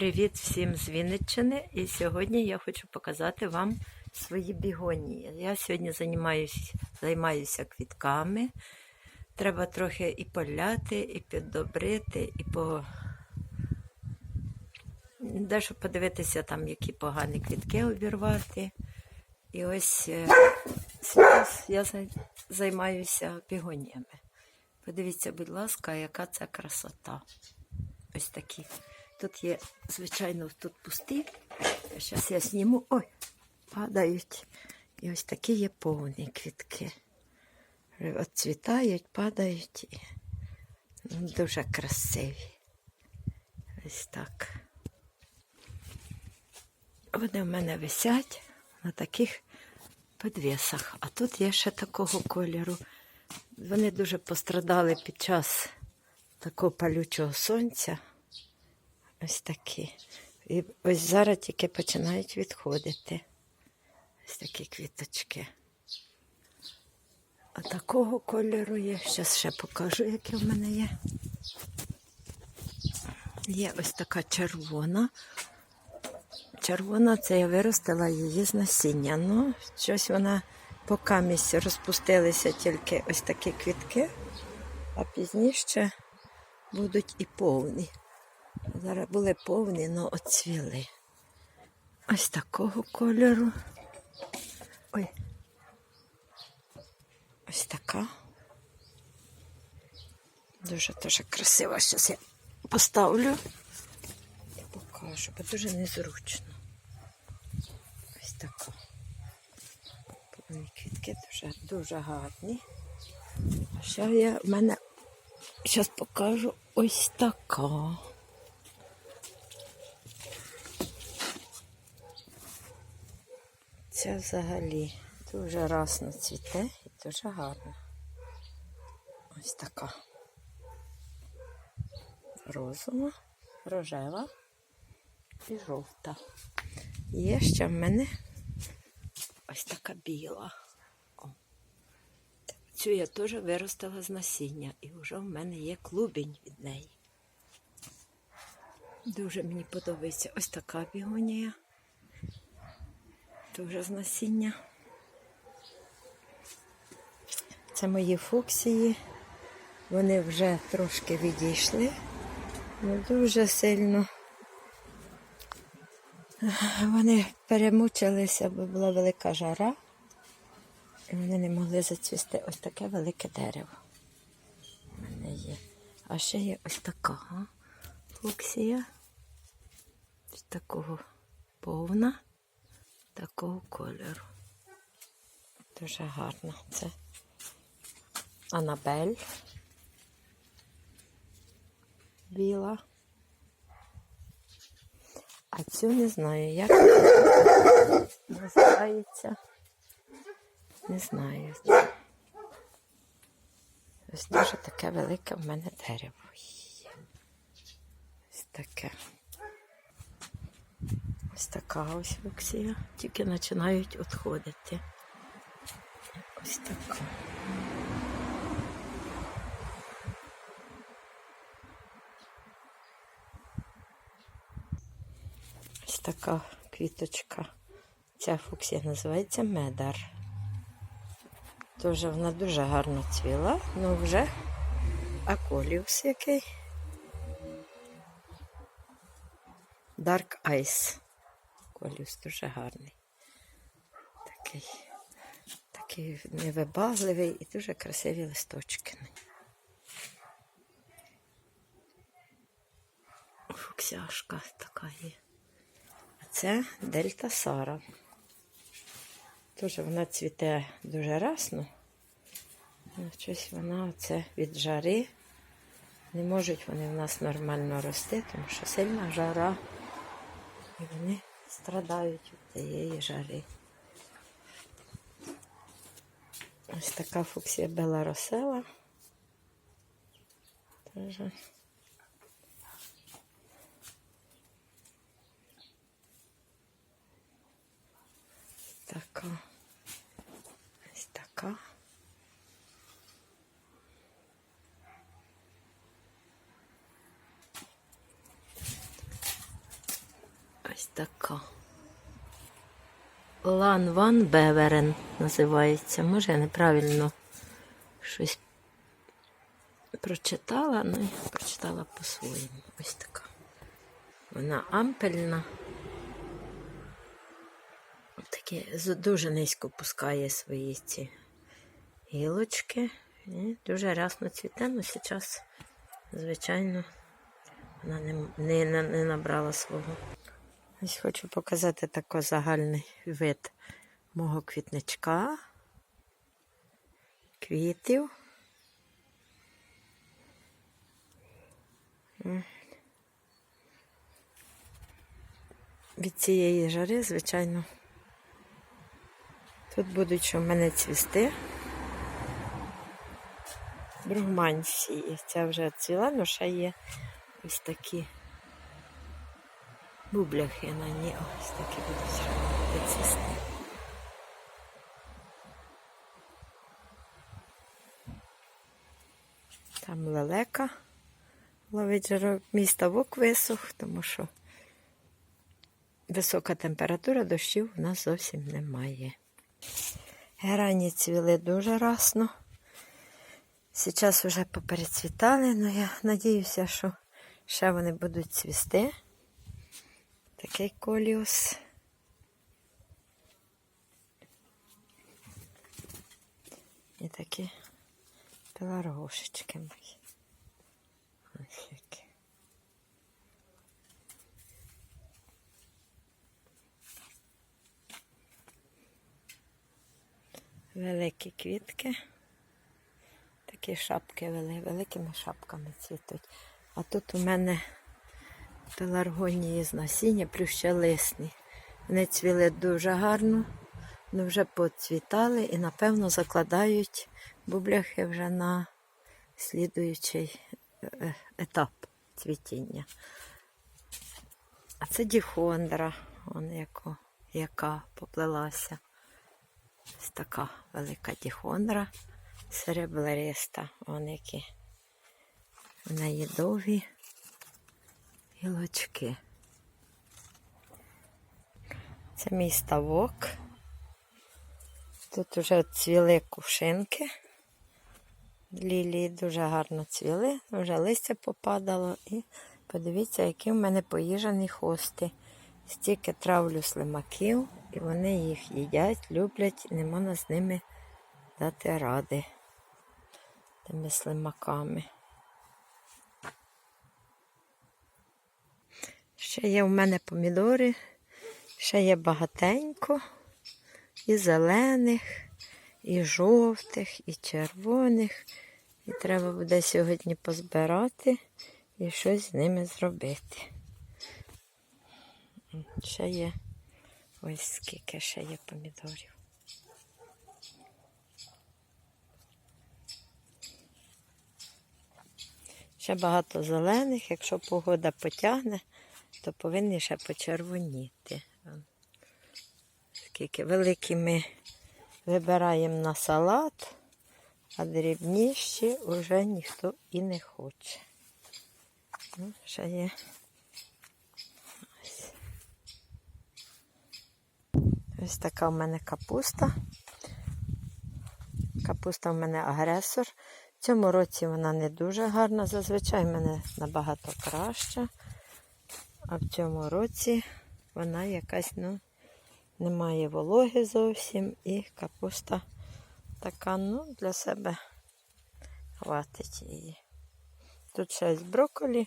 Привіт всім з Вінниччини. І сьогодні я хочу показати вам свої бігонії. Я сьогодні займаюся, займаюся квітками. Треба трохи і поляти, і піддобрити, і по дещо подивитися, там, які погані квітки обірвати. І ось е, я займаюся бігоніями. Подивіться, будь ласка, яка це красота. Ось такі. Тут є, звичайно, тут пусті. Зараз я зніму. Ой, падають. І ось такі є повні квітки. Цвітають, падають. Ну, Дуже красиві. Ось так. Вони в мене висять на таких підвісах. А тут є ще такого кольору. Вони дуже пострадали під час такого палючого сонця. Ось такі. І ось зараз тільки починають відходити. Ось такі квіточки. А такого кольору є. Зараз ще покажу, які в мене є. Є ось така червона. Червона це я виростила її з насіння. Ну, щось вона поки місць розпустилися тільки ось такі квітки, а пізніше будуть і повні. Зараз були повні, але оцвіли. Ось такого кольору. Ой. Ось така. Дуже дуже красива. Зараз я поставлю і покажу, бо дуже незручно. Ось така. Повні квітки дуже, дуже гарні. А ще я в мене зараз покажу ось така. Це взагалі дуже расно цвіте і дуже гарно. Ось така. Розова, рожева і жовта. Є ще в мене ось така біла. О. Цю я теж виростила з насіння, і вже в мене є клубінь від неї. Дуже мені подобається ось така бігонія. Дуже з насіння. Це мої фуксії. Вони вже трошки відійшли. Не дуже сильно. Вони перемучилися, бо була велика жара. І вони не могли зацвісти ось таке велике дерево. У мене є. А ще є ось така фуксія. Ось такого повна такого кольору. Дуже гарно. Це Анабель біла. А цю не знаю, як називається. Не знаю. Ось дуже таке велике в мене дерево. Ось таке. Ось така ось фуксія. Тільки починають відходити. Ось така. Ось така квіточка. Ця фуксія називається медар. Дуже вона дуже гарно цвіла, ну вже аколіус який. Dark Ice. Коліус дуже гарний. Такий, такий невибагливий і дуже красиві листочки. Фуксяшка така є. А це Дельта Сара. Дуже вона цвіте дуже расно. Ну, Щось вона оце від жари. Не можуть вони в нас нормально рости, тому що сильна жара. І вони страдають від цієї жари. Ось така фуксія Бела Росела. Тоже. Така. Ось така. Ось така. Лан Ван Беверен називається. Може, я неправильно щось прочитала, ну я прочитала по-своєму. Ось така. Вона ампельна. Таке дуже низько пускає свої ці гілочки. І дуже рясно цвіте, але зараз, звичайно, вона не, не, не набрала свого. Ось хочу показати такий загальний вид мого квітничка, квітів. Від цієї жари, звичайно, тут будуть що в мене цвісти. Бругмань всі. Ця вже цвіла, але ще є ось такі бубляхи на ній. Ось такі будуть цвісти. Там лелека ловить. Мій ставок висох, тому що висока температура, дощів у нас зовсім немає. Герані цвіли дуже расно. Зараз вже поперецвітали, але я надіюся, що ще вони будуть цвісти. Такий коліус. І такі пеларгошечки мої. Ось які. Великі квітки. Такі шапки вели, великими шапками цвітуть. А тут у мене пеларгонії з насіння плющелисні. Вони цвіли дуже гарно, але вже поцвітали і, напевно, закладають бубляхи вже на слідуючий е, етап цвітіння. А це діхондра, вон яко, яка поплелася. Ось така велика діхондра серебриста. Вон які. В неї довгі гілочки. Це мій ставок. Тут вже цвіли кувшинки. Лілії дуже гарно цвіли, вже листя попадало. І подивіться, які в мене поїжані хости. Стільки травлю слимаків, і вони їх їдять, люблять, і не можна з ними дати ради тими слимаками. Ще є в мене помідори, ще є багатенько, і зелених, і жовтих, і червоних. І треба буде сьогодні позбирати і щось з ними зробити. Ще є ось скільки ще є помідорів. Ще багато зелених, якщо погода потягне, то повинні ще почервоніти. Скільки великі ми вибираємо на салат, а дрібніші вже ніхто і не хоче. Ну, ще є. Ось. Ось така в мене капуста. Капуста в мене агресор. В цьому році вона не дуже гарна, зазвичай в мене набагато краща. А в цьому році вона якась, ну, немає вологи зовсім і капуста така, ну, для себе хватить її. Тут ще з брокколі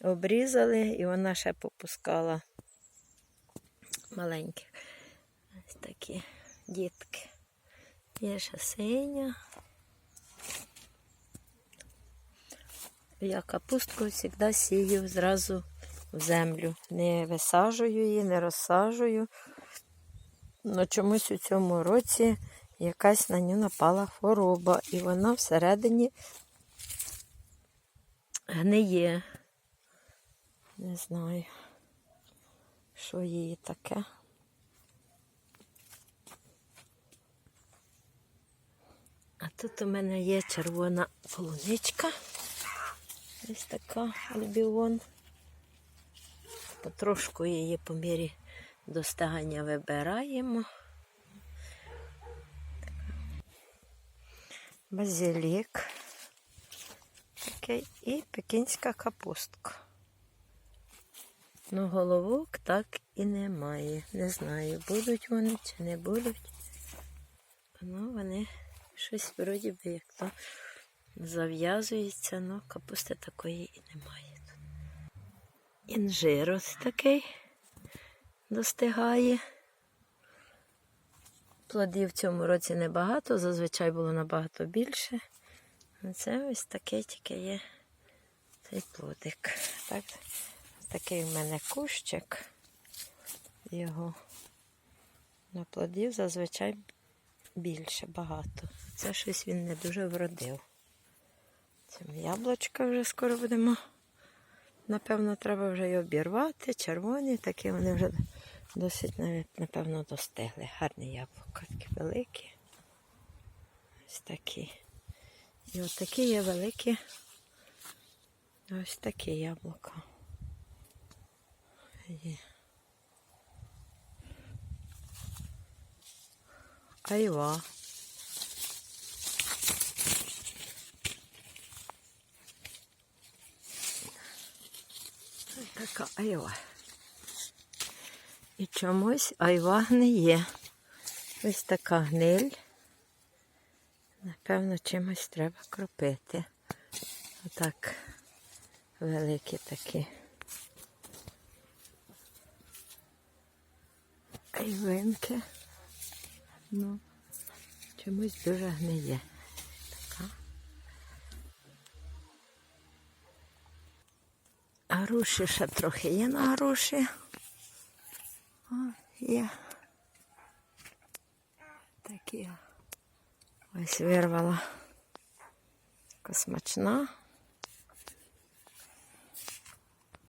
обрізали і вона ще попускала маленьких. Ось такі дітки. Є ще синя. Я капустку завжди сію зразу в землю. Не висаджую її, не розсаджую. Но чомусь у цьому році якась на нього напала хвороба, і вона всередині гниє. Не знаю, що її таке. А тут у мене є червона полуничка. Ось така альбіон. Потрошку її по мірі достигання вибираємо. Базилік. І пекінська капустка. Ну, головок так і немає. Не знаю, будуть вони чи не будуть. Ну, вони щось вроді би як то зав'язуються, але капусти такої і немає. Інжир ось такий достигає. Плодів в цьому році небагато, зазвичай було набагато більше. Це ось такий тільки є цей плодик. Так, такий в мене кущик. Його на плодів зазвичай більше багато. Це щось він не дуже вродив. Це яблучка вже скоро будемо. Напевно, треба вже й обірвати. Червоні, такі вони вже досить навіть, напевно, достигли. Гарні яблука, такі великі. Ось такі. І от такі є великі. Ось такі яблука. Є. Айва. Така айва. І чомусь айва гниє. Ось така гниль. Напевно, чимось треба кропити. Отак великі такі. Айвинки. Ну, чомусь дуже гниє. Така. А груші ще трохи є на груші. О, є. Такі. Ось вирвала. Така смачна.